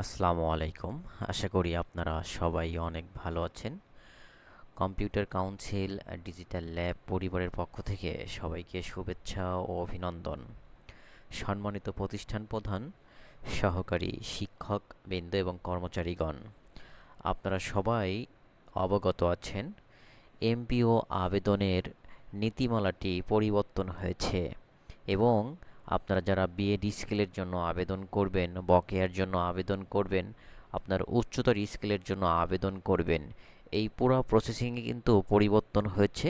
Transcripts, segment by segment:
আসসালামু আলাইকুম। আশা করি আপনারা সবাই অনেক ভালো আছেন। কম্পিউটার কাউন্সিল ডিজিটাল ল্যাব পরিবারের পক্ষ থেকে সবাইকে শুভেচ্ছা ও অভিনন্দন। সম্মানিত প্রতিষ্ঠান প্রধান, সহকারী শিক্ষক বৃন্দ এবং কর্মচারীগণ, আপনারা সবাই অবগত আছেন, এমপিও আবেদনের নীতিমালাটি পরিবর্তন হয়েছে এবং আপনারা যারা বিএড স্কেলের জন্য আবেদন করবেন, বকেয়ার জন্য আবেদন করবেন, আপনার উচ্চতর স্কেলের জন্য আবেদন করবেন, এই পুরো প্রসেসিংয়ে কিন্তু পরিবর্তন হয়েছে।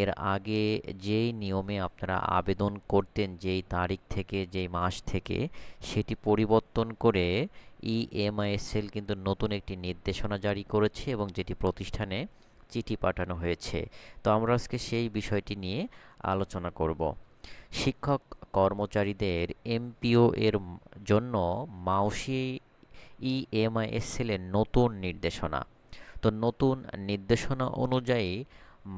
এর আগে যেই নিয়মে আপনারা আবেদন করতেন, যেই তারিখ থেকে, যেই মাস থেকে, সেটি পরিবর্তন করে ইএমআইএসএল কিন্তু নতুন একটি নির্দেশনা জারি করেছে এবং যেটি প্রতিষ্ঠানে চিঠি পাঠানো হয়েছে। তো আমরা আজকে সেই বিষয়টি নিয়ে আলোচনা করব। শিক্ষক কর্মচারীদের এমপিও এর জন্য মাউসি ইএমআইএসএলের নতুন নির্দেশনা। তো নতুন নির্দেশনা অনুযায়ী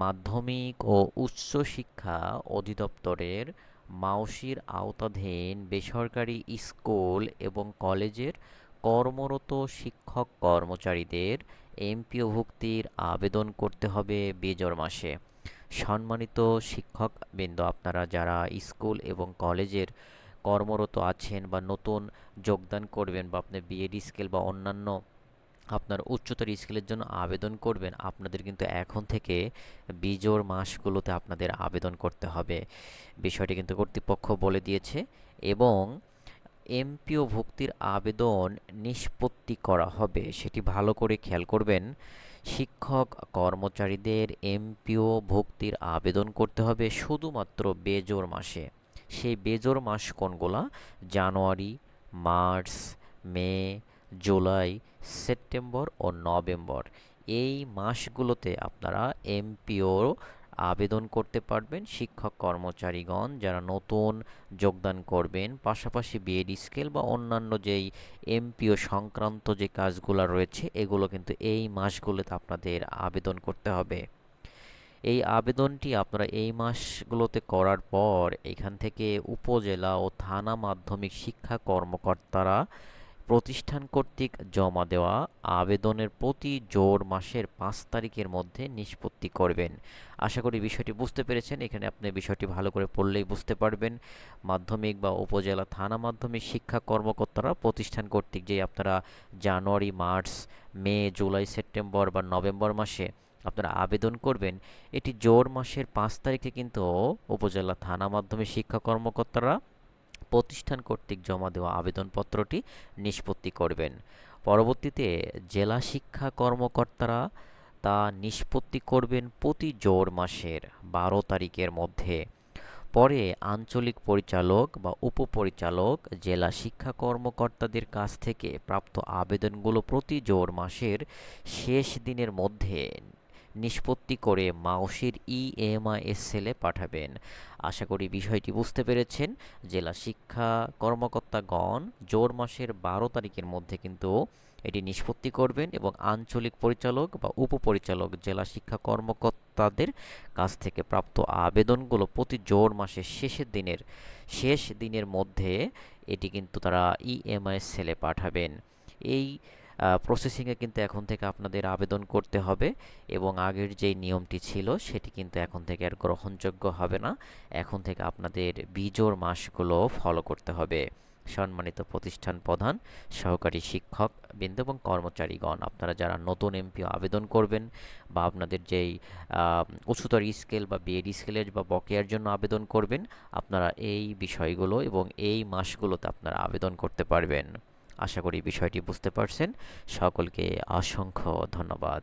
মাধ্যমিক ও উচ্চ শিক্ষা অধিদপ্তরের মাউসির আওতাধীন বেসরকারি স্কুল এবং কলেজের কর্মরত শিক্ষক কর্মচারীদের এমপিওভুক্তির আবেদন করতে হবে বেজর মাসে। সম্মানিত শিক্ষকবৃন্দ, আপনারা যারা স্কুল এবং কলেজের কর্মরত আছেন বা নতুন যোগদান করবেন বা আপনি বিএড স্কেল বা অন্যান্য আপনার উচ্চতর স্কেলের জন্য আবেদন করবেন, আপনাদের কিন্তু এখন থেকে বিজোর মাসগুলোতে আপনাদের আবেদন করতে হবে। বিষয়টি কিন্তু কর্তৃপক্ষ বলে দিয়েছে এবং এমপিও ভুক্তির আবেদন নিষ্পত্তি করা হবে। সেটি ভালো করে খেয়াল করবেন। শিক্ষক কর্মচারীদের এমপিও ভুক্তির আবেদন করতে হবে শুধুমাত্র বেজোর মাসে। সেই বেজোর মাস কোনগুলা? জানুয়ারি, মার্চ, মে, জুলাই, সেপ্টেম্বর ও নভেম্বর। এই মাসগুলোতে আপনারা এমপিও আবেদন করতে পারবেন শিক্ষক কর্মচারীগণ যারা নতুন যোগদান করবেন, পাশাপাশি বিএড স্কেল বা অন্যান্য যেই এমপিও সংক্রান্ত যে কাজগুলো রয়েছে, এগুলো কিন্তু এই মাসগুলোতে আপনাদের আবেদন করতে হবে। এই আবেদনটি আপনারা এই মাসগুলোতে করার পর এখান থেকে উপজেলা ও থানা মাধ্যমিক শিক্ষা কর্মকর্তারা প্রতিষ্ঠান কর্তৃক জমা দেওয়া আবেদনের প্রতি জোর মাসের পাঁচ তারিখের মধ্যে নিষ্পত্তি করবেন। আশা করি বিষয়টি বুঝতে পেরেছেন। এখানে আপনি বিষয়টি ভালো করে পড়লেই বুঝতে পারবেন। মাধ্যমিক বা উপজেলা থানা মাধ্যমিক শিক্ষা কর্মকর্তারা প্রতিষ্ঠান কর্তৃক যে আপনারা জানুয়ারি, মার্চ, মে, জুলাই, সেপ্টেম্বর বা নভেম্বর মাসে আপনারা আবেদন করবেন, এটি জোর মাসের পাঁচ তারিখে কিন্তু উপজেলা থানা মাধ্যমিক শিক্ষা কর্মকর্তারা প্রতিষ্ঠান কর্তৃক জমা দেওয়া আবেদনপত্রটি নিষ্পত্তি করবেন। পরবর্তীতে জেলা শিক্ষা কর্মকর্তারা তা নিষ্পত্তি করবেন প্রতি জোর মাসের বারো তারিখের মধ্যে। পরে আঞ্চলিক পরিচালক বা উপপরিচালক জেলা শিক্ষা কর্মকর্তাদের কাছ থেকে প্রাপ্ত আবেদনগুলো প্রতি জোর মাসের শেষ দিনের মধ্যে নিষ্পত্তি করে মাউসির ইএমআইএসএলে পাঠাবেন। আশা করি বিষয়টি বুঝতে পেরেছেন। জেলা শিক্ষা কর্মকর্তাগণ জোর মাসের বারো তারিখের মধ্যে কিন্তু এটি নিষ্পত্তি করবেন এবং আঞ্চলিক পরিচালক বা উপপরিচালক জেলা শিক্ষা কর্মকর্তাদের কাছ থেকে প্রাপ্ত আবেদনগুলো প্রতি জোর মাসের শেষের দিনের, শেষ দিনের মধ্যে এটি কিন্তু তারা ইএমআই সেলে পাঠাবেন। এই প্রসেসিংয়ে কিন্তু এখন থেকে আপনাদের আবেদন করতে হবে এবং আগের যেই নিয়মটি ছিল সেটি কিন্তু এখন থেকে আর গ্রহণযোগ্য হবে না। এখন থেকে আপনাদের বিজোর মাসগুলো ফলো করতে হবে। সম্মানিত প্রতিষ্ঠান প্রধান, সহকারী শিক্ষক বৃন্দ এবং কর্মচারীগণ, আপনারা যারা নতুন এমপিও আবেদন করবেন বা আপনাদের যেই উচ্চতর স্কেল বা বিএড স্কেলের বা বকেয়ার জন্য আবেদন করবেন, আপনারা এই বিষয়গুলো এবং এই মাসগুলোতে আপনারা আবেদন করতে পারবেন। আশা করি বিষয়টি বুঝতে পারছেন। সকলকে অসংখ্য ধন্যবাদ।